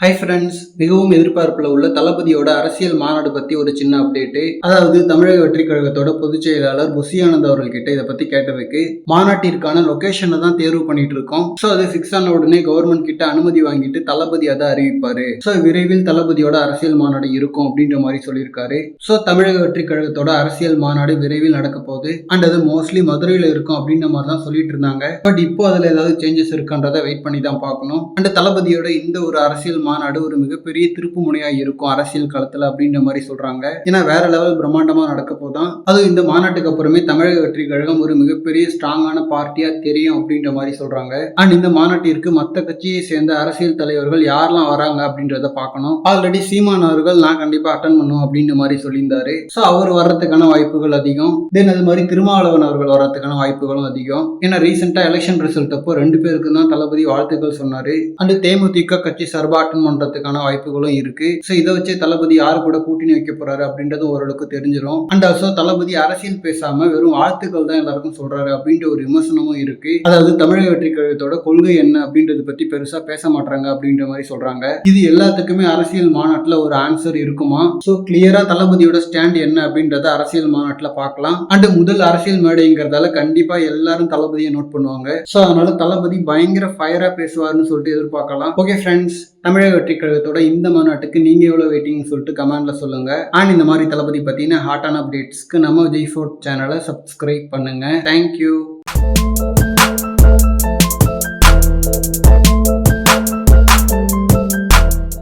Hi friends மிகவும் எதிர்பார்ப்புல உள்ள தளபதியோட அரசியல் மாநாடு பத்தி ஒரு சின்ன அப்டேட் அதாவது தமிழக வெற்றி கழகத்தோட பொதுச் செயலாளர் புசியானந்த் அவர்கள் கிட்ட இதை பத்தி கேட்டதுக்கு மாநாட்டிற்கான லொகேஷனை தான் தேர்வு பண்ணிட்டு இருக்கோம். ஸோ அது ஃபிக்ஸ் ஆன உடனே கவர்மெண்ட் கிட்ட அனுமதி வாங்கிட்டு தளபதி அதை அறிவிப்பாரு. ஸோ விரைவில் தளபதியோட அரசியல் மாநாடு இருக்கும் அப்படின்ற மாதிரி சொல்லியிருக்காரு. ஸோ தமிழக வெற்றி கழகத்தோட அரசியல் மாநாடு விரைவில் நடக்க போகுது. அண்ட் அது மோஸ்ட்லி மதுரையில் இருக்கும் அப்படின்ற மாதிரி தான் சொல்லிட்டு இருந்தாங்க. பட் இப்போ அதில் ஏதாவது சேஞ்சஸ் இருக்கான்றதை வெயிட் பண்ணி தான் பார்க்கணும். அண்ட் தளபதியோட இந்த ஒரு அரசியல் மாநாடு ஒரு மிகப்பெரிய திருப்பு முனையா இருக்கும் அரசியல் களத்துல அப்படின்ற மாதிரி சொல்றாங்க. ஏன்னா வேற லெவல் பிரம்மாண்டமா நடக்க போதான் அதுவும் இந்த மாநாட்டுக்கு அப்புறமே தமிழக வெற்றி கழகம் ஒரு மிகப்பெரிய ஸ்ட்ராங்கான பார்ட்டியா தெரியும் அப்படின்ற மாதிரி சொல்றாங்க. அண்ட் இந்த மாநாட்டிற்கு மற்ற கட்சியை சேர்ந்த அரசியல் தலைவர்கள் யாரெல்லாம் வராங்க அப்படின்றத பார்க்கணும். ஆல்ரெடி சீமான் அவர்கள் நான் கண்டிப்பா அட்டன் பண்ணும் அப்படின்ற மாதிரி சொல்லியிருந்தாரு. ஸோ அவர் வர்றதுக்கான வாய்ப்புகள் அதிகம். தென் அது மாதிரி திருமாவளவன் அவர்கள் வர்றதுக்கான வாய்ப்புகளும் அதிகம். ஏன்னா ரீசெண்டா எலெக்ஷன் ரிசல்ட் அப்போ ரெண்டு பேருக்கு தான் தளபதி வாழ்த்துக்கள் சொன்னாரு. அண்ட் தேமுதிக கட்சி சார்பா அட்டன் பண்றதுக்கான வாய்ப்புகளும் இருக்கு. ஸோ இதை வச்சு தளபதி யாரு கூட கூட்டணி வைக்க போறாரு அப்படின்றது ஓரளவுக்கு தெரிஞ்சிடும் அண்ட் ஆல்சோ தளபதி அரசியல் பேசாம வெறும் வாழ்த்துக்கள் தான் எல்லாருக்கும் சொல்றாரு அப்படின்ற ஒரு விமர்சனமும் இருக்கு. அதாவது தமிழக வெற்றி கழகத்தோட கொள்கை என்ன அப்படின்றத பத்தி பெருசா பேச மாட்டாங்க அப்படின்ற மாதிரி சொல்றாங்க. இது எல்லாத்துக்குமே அரசியல் மாநாட்டுல ஒரு ஆன்சர் இருக்குமா? ஸோ கிளியரா தளபதியோட ஸ்டாண்ட் என்ன அப்படின்றத அரசியல் மாநாட்டுல பார்க்கலாம். அண்ட் முதல் அரசியல் மேடைங்கிறதால கண்டிப்பா எல்லாரும் தளபதியை நோட் பண்ணுவாங்க. ஸோ அதனால தளபதி பயங்கர ஃபயரா பேசுவார்னு சொல்லிட்டு எதிர்பார்க்கலாம். ஓகே ஃப்ரெண்ட்ஸ் தமிழக வெற்றி கழகத்தோட இந்த மாநாட்டுக்கு நீங்கள் எவ்வளோ வெயிட்டிங்னு சொல்லிட்டு கமெண்டில் சொல்லுங்கள் அண்ட் இந்த மாதிரி தளபதி பார்த்தீங்கன்னா ஹாட்டான அப்டேட்ஸ்க்கு நம்ம விஜய் ஃபோர்ட் சேனலை சப்ஸ்கிரைப் பண்ணுங்கள் தேங்க்யூ